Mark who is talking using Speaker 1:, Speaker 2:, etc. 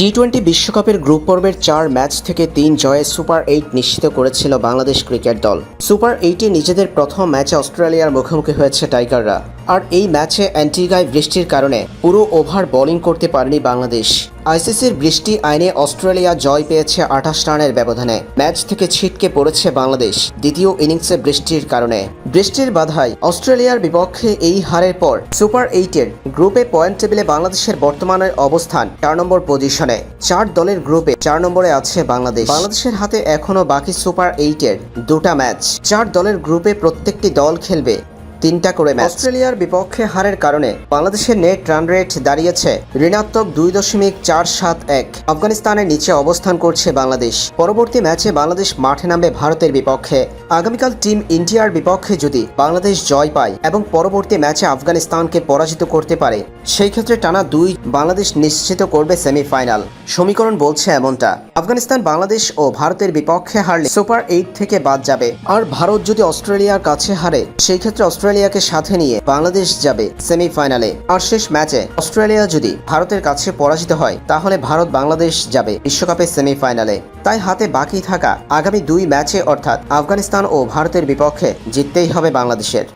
Speaker 1: T twenty বিশ্বকাপের group পর্বের চার ম্যাচ থেকে তিন জয়ে সুপার এইট নিশ্চিত করেছিল বাংলাদেশ ক্রিকেট দল। সুপার এইটে নিজেদের প্রথম ম্যাচে অস্ট্রেলিয়ার মুখোমুখি হয়েছে টাইগাররা আর এই ম্যাচে অ্যান্টিগায় বৃষ্টির কারণে পুরো ওভার বোলিং করতে পারেনি বাংলাদেশ। আইসিসির বৃষ্টি আইনে অস্ট্রেলিয়া জয় পেয়েছে আঠাশ রানের ব্যবধানে। ম্যাচ থেকে ছিটকে পড়েছে বাংলাদেশ, দ্বিতীয় ইনিংসে বৃষ্টির কারণে। বৃষ্টির বাধায় অস্ট্রেলিয়ার বিপক্ষে এই হারের পর সুপার এইটের গ্রুপে পয়েন্ট টেবিলে বাংলাদেশের বর্তমানের অবস্থান চার নম্বর পজিশনে। চার দলের গ্রুপে চার নম্বরে আছে বাংলাদেশ। বাংলাদেশের হাতে এখনও বাকি সুপার এইটের দুটা ম্যাচ। চার দলের গ্রুপে প্রত্যেকটি দল খেলবে তিনটা করে ম্যাচ। অস্ট্রেলিয়ার বিপক্ষে হারের কারণে বাংলাদেশের নেট রান রেট দাঁড়িয়েছে ঋণাত্মক দুই দশমিক চার সাত এক। আফগানিস্তানের নিচে অবস্থান করছে বাংলাদেশ। পরবর্তী ম্যাচে বাংলাদেশ মাঠে নামবে ভারতের বিপক্ষে। আগামীকাল টিম ইন্ডিয়ার বিপক্ষে যদি বাংলাদেশ জয় পায় এবং পরবর্তী ম্যাচে আফগানিস্তানকে পরাজিত করতে পারে, সেই ক্ষেত্রে টানা দুই বাংলাদেশ নিশ্চিত করবে সেমিফাইনাল। সমীকরণ বলছে এমনটা। আফগানিস্তান, বাংলাদেশ ও ভারতের বিপক্ষে হারলে সুপার এইট থেকে বাদ যাবে। আর ভারত যদি অস্ট্রেলিয়ার কাছে হারে, সেই ক্ষেত্রে অস্ট্রেলিয়াকে সাথে নিয়ে বাংলাদেশ যাবে সেমিফাইনালে। আর শেষ ম্যাচে অস্ট্রেলিয়া যদি ভারতের কাছে পরাজিত হয়, তাহলে ভারত বাংলাদেশ যাবে বিশ্বকাপের সেমিফাইনালে। তাই হাতে বাকি থাকা আগামী দুই ম্যাচে অর্থাৎ আফগানিস্তান ও ভারতের বিপক্ষে জিততেই হবে বাংলাদেশের।